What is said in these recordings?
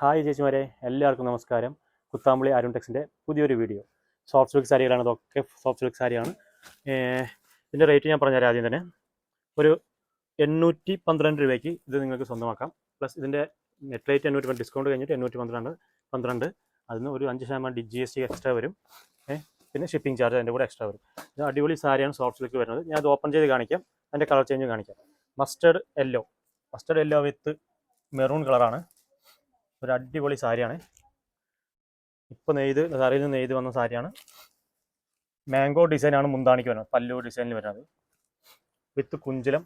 Hi ചേച്ചിമാരെ എല്ലാവർക്കും നമസ്കാരം. കുത്താമ്പളി അരുൺ ടെക്സിന്റെ പുതിയൊരു വീഡിയോ. സോഫ്റ്റ് സിൽക്ക് സാരികളാണ് ഇതൊക്കെ സോഫ്റ്റ് സിൽക്ക് സാരിയാണ്. ഇതിന്റെ റേറ്റ് ഞാൻ പറഞ്ഞുതരാം ആദ്യം തന്നെ. ഒരു എണ്ണൂറ്റി പന്ത്രണ്ട് രൂപയ്ക്ക് ഇത് നിങ്ങൾക്ക് സ്വന്തമാക്കാം. പ്ലസ് ഇതിന്റെ നെറ്റ് റേറ്റ് എണ്ണൂറ്റി പന്ത്രണ്ട് ഡിസ്കൗണ്ട് കഴിഞ്ഞിട്ട് എണ്ണൂറ്റി പന്ത്രണ്ട്. പന്ത്രണ്ട് അതിന് ഒരു അഞ്ച് ശതമാനം ജി എസ് ടി എക്സ്ട്രാ വരും. പിന്നെ ഷിപ്പിംഗ് ചാർജ് അതിന്റെ കൂടെ എക്സ്ട്രാ വരും. ഇത് അടിപൊളി സാരിയാണ് സോഫ്റ്റ് സിൽക്ക് വരുന്നത്. ഞാൻ അത് ഓപ്പൺ ചെയ്ത് കാണിക്കാം. അതിന്റെ കളർ ചേഞ്ച് കാണിക്കാം. Mustard yellow mustard yellow with maroon കളറാണ് ഒരു അടിപൊളി സാരിയാണ്. ഇപ്പോൾ നെയ്ത് സാരിയിൽ നിന്ന് നെയ്ത് വന്ന സാരിയാണ്. മാംഗോ ഡിസൈനാണ് മുന്താണിക്ക് വരുന്നത്. പല്ലു ഡിസൈനിൽ വരുന്നത്. വിത്ത് കുഞ്ചിലം.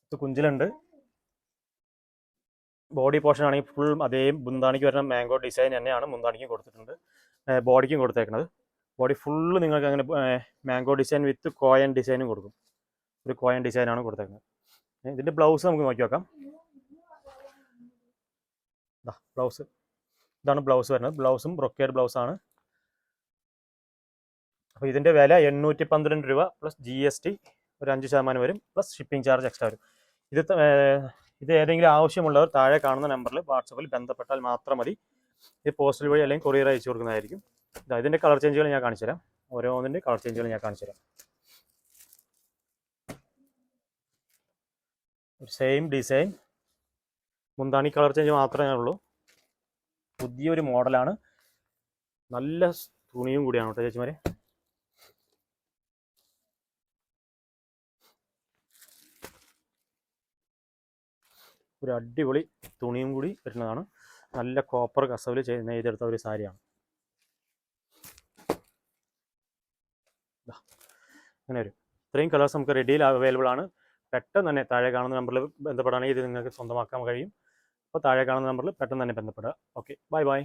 വിത്ത് കുഞ്ചിലുണ്ട്. ബോഡി പോർഷൻ ആണെങ്കിൽ ഫുൾ അതേ മുന്താണിക്ക് വരുന്ന മാംഗോ ഡിസൈൻ തന്നെയാണ് മുന്താണിക്കും കൊടുത്തിട്ടുണ്ട്. ബോഡിക്കും കൊടുത്തേക്കുന്നത് ബോഡി ഫുള്ള് നിങ്ങൾക്ക് അങ്ങനെ മാംഗോ ഡിസൈൻ വിത്ത് കോയൻ ഡിസൈനും കൊടുക്കും. ഒരു കോയൻ ഡിസൈനാണ് കൊടുത്തേക്കുന്നത് ഇതിന്റെ ബ്ലൗസ് നമുക്ക് നോക്കി നോക്കാം. ഇതാ ബ്ലൗസ്. ഇതാണ് ബ്ലൗസ് വരുന്നത്. ബ്ലൗസും ബ്രൊക്കേഡ് ആണ് അപ്പോൾ ഇതിന്റെ വില എണ്ണൂറ്റി പന്ത്രണ്ട് രൂപ പ്ലസ് ജി എസ് ടി ഒരു അഞ്ച് ശതമാനം വരും പ്ലസ് ഷിപ്പിംഗ് ചാർജ് എക്സ്ട്രാ വരും. ഇത് ഇത് ഏതെങ്കിലും ആവശ്യമുള്ളവർ താഴെ കാണുന്ന നമ്പറിൽ വാട്സപ്പിൽ ബന്ധപ്പെട്ടാൽ മാത്രം മതി. ഇത് പോസ്റ്റൽ വഴി അല്ലെങ്കിൽ കൊറിയർ അയച്ചു കൊടുക്കുന്നതായിരിക്കും. ഇതാ ഇതിന്റെ കളർ ചേഞ്ചുകൾ ഞാൻ കാണിച്ചു തരാം ഓരോന്നിന്റെ കളർ ചേഞ്ചുകൾ ഞാൻ കാണിച്ചു തരാം സെയിം ഡിസൈൻ മുന്താണി കളർ ചേഞ്ച് മാത്രമേ ഉള്ളൂ. പുതിയൊരു മോഡലാണ്. നല്ല തുണിയും കൂടിയാണ് കേട്ടോ ചേച്ചിമാരെ. ഒരു അടിപൊളി തുണിയും കൂടി വരുന്നതാണ്. നല്ല കോപ്പർ കസവിൽ നെയ്തെടുത്ത ഒരു സാരിയാണ്. അങ്ങനെ വരും. ഇത്രയും കളേഴ്സ് നമുക്ക് റെഡിയിൽ അവൈലബിൾ ആണ്. പെട്ടെന്ന് തന്നെ താഴെ കാണുന്ന നമ്പറിൽ ബന്ധപ്പെടുകയാണെങ്കിൽ ഇത് നിങ്ങൾക്ക് സ്വന്തമാക്കാൻ കഴിയും. അപ്പോൾ താഴെ കാണുന്ന നമ്പറിൽ പെട്ടെന്ന് തന്നെ ബന്ധപ്പെടുക. Okay bye bye.